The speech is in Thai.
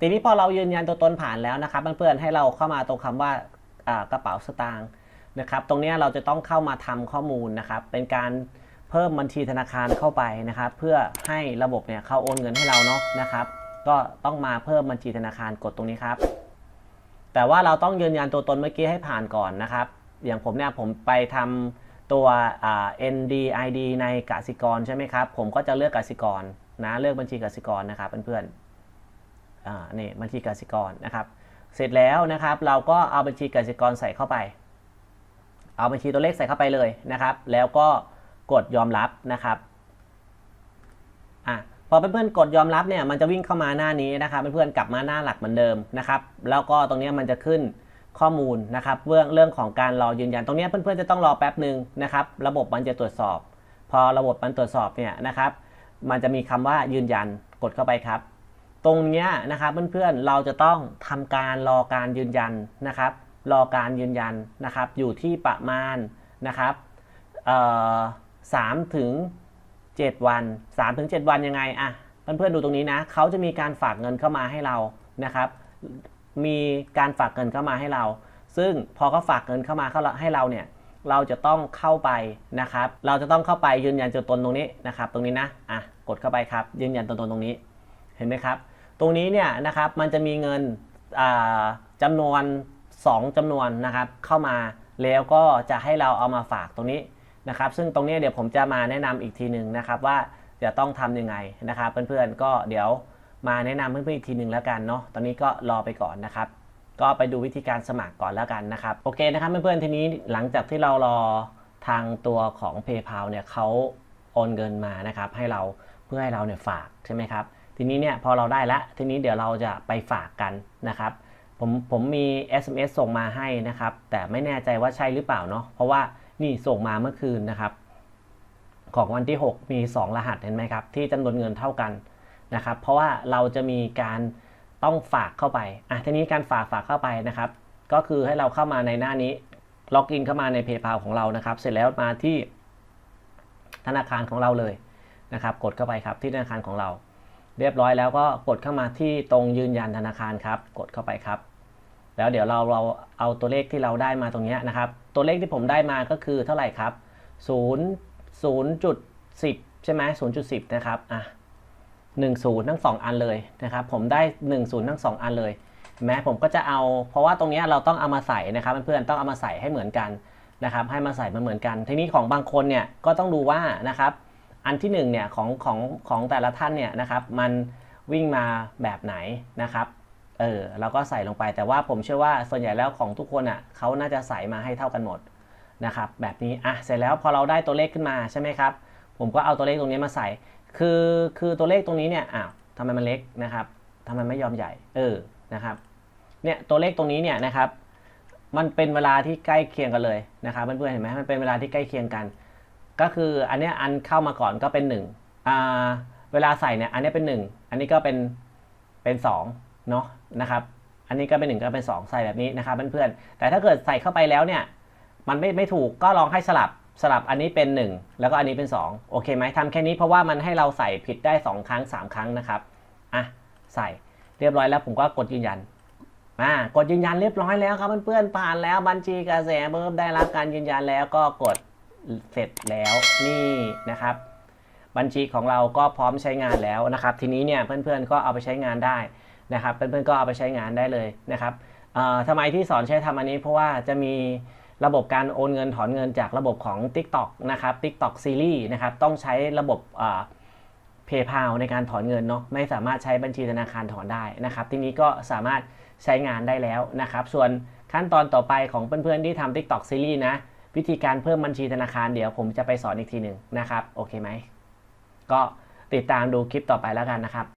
ทีนี้พอเรายืนยันตัวตนผ่านแล้วนะครับเพื่อนๆให้เราเข้ามาตรงคำว่าอ่ากระเป๋าสตางค์นะครับ ตรงนี้เราจะต้องเข้ามาทำข้อมูลนะครับ เป็นการเพิ่มบัญชีธนาคารเข้าไปนะครับ เพื่อให้ระบบเนี่ยเขาโอนเงินให้เราเนาะนะครับ ก็ต้องมาเพิ่มบัญชีธนาคารกดตรงนี้ครับ แต่ว่าเราต้องยืนยันตัวตนเมื่อกี้ให้ผ่านก่อนนะครับ อย่างผมเนี่ยผมไปทำตัว NDID ในกสิกรใช่ไหมครับ ผมก็จะเลือกกสิกรนะเลือกบัญชีกสิกรนะครับเพื่อนๆ นี่บัญชีกสิกรนะครับ เสร็จแล้วนะครับเราก็เอาบัญชีกสิกรใส่เข้าไป เอาบัญชีตัวเลขใส่เข้าไปเลยนะครับ แล้วก็กดยอมรับนะครับอะพอเพื่อนๆกดยอมรับเนี่ยมันจะวิ่งเข้ามาหน้านี้นะครับเพื่อนๆกลับมาหน้าหลักเหมือนเดิมนะครับ แล้วก็ตรงนี้มันจะขึ้นข้อมูลนะครับเรื่องเรื่องของการรอยืนยันตรงนี้เพื่อนๆจะต้องรอแป๊บหนึ่งนะครับ ระบบมันจะตรวจสอบ พอระบบมันตรวจสอบเนี่ยนะครับ มันจะมีคำว่ายืนยันกดเข้าไปครับ ตรงนี้นะครับเพื่อนๆเราจะต้องทำการรอการยืนยันนะครับ รอการยืนยันนะครับ อยู่ที่ประมาณนะครับสามถึงเจ็ดวัน3ามถึงเจ็ดวันยังไงอะเพื่อนๆดูตรงนี้นะเขาจะมีการฝากเงินเข้ามาให้เรานะครับ มีการฝากเงินเข้ามาให้เรา ซึ่งพอเขาฝากเงินเข้ามาเขาให้เราเนี่ยเราจะต้องเข้าไปนะครับ เราจะต้องเข้าไปยืนยันตัวตนตรงนี้นะครับ ตรงนี้นะ อะ กดเข้าไปครับ ยืนยันตัวตนตรงนี้ เห็นไหมครับ ตรงนี้เนี่ยนะครับมันจะมีเงินจำนวน 2จำนวนนะครับเข้ามาแล้วก็จะให้เราเอามาฝากตรงนี้นะครับ ซึ่งตรงนี้เดี๋ยวผมจะมาแนะนำอีกทีหนึ่งนะครับว่าจะต้องทำยังไงนะครับ เพื่อนๆก็เดี๋ยวมาแนะนำเพื่อนๆอีกทีหนึ่งแล้วกันเนาะตอนนี้ก็รอไปก่อนนะครับก็ไปดูวิธีการสมัครก่อนแล้วกันนะครับ โอเคนะครับเพื่อนๆทีนี้หลังจากที่เรารอทางตัวของ PayPal เนี่ยเขาโอนเงินมานะครับ ให้เราเพื่อให้เราเนี่ยฝากใช่ไหมครับ ทีนี้เนี่ยพอเราได้แล้วทีนี้เดี๋ยวเราจะไปฝากกันนะครับผมผมมี SMS ส่งมาให้นะครับ แต่ไม่แน่ใจว่าใช่หรือเปล่าเนาะเพราะว่านี่ส่งมาเมื่อคืนนะครับ ของวันที่ 6 มี 2 รหัสเห็นไหมครับ ที่จำนวนเงินเท่ากันนะครับ เพราะว่าเราจะมีการต้องฝากเข้าไปอะทีนี้การฝากฝากเข้าไปนะครับ ก็คือให้เราเข้ามาในหน้านี้ล็อกอินเข้ามาใน PayPal ของเรานะครับ เสร็จแล้วมาที่ธนาคารของเราเลยนะครับ กดเข้าไปครับที่ธนาคารของเรา เรียบร้อยแล้วก็กดเข้ามาที่ตรงยืนยันธนาคารครับ กดเข้าไปครับ แล้วเดี๋ยวเราเราเอาตัวเลขที่เราได้มาตรงนี้นะครับ ตัวเลขที่ผมได้มาก็คือเท่าไหร่ครับ 0 0.10 ใช่ไหม0.10 นะครับอะ10 ทั้ง 2 อันเลยนะครับ ผมได้ 10 ทั้ง 2 อันเลยแม้ผมก็จะเอา เพราะว่าตรงนี้เราต้องเอามาใส่นะครับเพื่อนๆต้องเอามาใส่ให้เหมือนกันนะครับ ให้มาใส่มาเหมือนกัน ทีนี้ของบางคนเนี่ยก็ต้องดูว่านะครับ อันที่1เนี่ยของของของแต่ละท่านเนี่ยนะครับมันวิ่งมาแบบไหนนะครับเออเราก็ใส่ลงไปแต่ว่าผมเชื่อว่าส่วนใหญ่แล้วของทุกคนอะเขาน่าจะใส่มาให้เท่ากันหมดนะครับแบบนี้อะเสร็จแล้วพอเราได้ตัวเลขขึ้นมาใช่ไหมครับผมก็เอาตัวเลขตรงนี้มาใส่ คือคือตัวเลขตรงนี้เนี่ยอ้าวทำไมมันเล็กนะครับทำไมไม่ยอมใหญ่เออนะครับเนี่ยตัวเลขตรงนี้เนี่ยนะครับมันเป็นเวลาที่ใกล้เคียงกันเลยนะครับเพื่อนๆเห็นไหมมันเป็นเวลาที่ใกล้เคียงกัน ก็คืออันเนี้ยอันเข้ามาก่อนก็เป็น1อ่าเวลาใส่เนี่ยอันนี้เป็น 1 อันนี้ก็เป็นเป็น2เนาะนะครับ อันนี้ก็เป็น 1 ก็เป็น 2 ใส่แบบนี้นะครับเพื่อนๆแต่ถ้าเกิดใส่เข้าไปแล้วเนี่ยมันไม่ไม่ถูกก็ลองให้สลับสลับอันนี้เป็น 1 แล้วก็อันนี้เป็น 2 โอเคไหมทำแค่นี้เพราะว่ามันให้เราใส่ผิดได้ 2 ครั้ง 3 ครั้งนะครับอะใส่เรียบร้อยแล้วผมก็กดยืนยันอ่ากดยืนยันเรียบร้อยแล้วครับเพื่อนๆผ่านแล้วบัญชีกระแสเบิ่มได้รับการยืนยันแล้วก็กด เสร็จแล้วนี่นะครับ บัญชีของเราก็พร้อมใช้งานแล้วนะครับ ทีนี้เนี่ยเพื่อนๆก็เอาไปใช้งานได้นะครับ เพื่อนๆก็เอาไปใช้งานได้เลยนะครับทำไมที่สอนใช้ทำอันนี้เพราะว่าจะมีระบบการโอนเงินถอนเงินจากระบบของ TikTok นะครับ TikTok Series นะครับต้องใช้ระบบ PayPal ในการถอนเงินเนาะไม่สามารถใช้บัญชีธนาคารถอนได้นะครับ ทีนี้ก็สามารถใช้งานได้แล้วนะครับ ส่วนขั้นตอนต่อไปของเพื่อนๆที่ทำ TikTok Series นะ วิธีการเพิ่มบัญชีธนาคารเดี๋ยวผมจะไปสอนอีกทีหนึ่งนะครับ โอเคไหม ก็ติดตามดูคลิปต่อไปแล้วกันนะครับ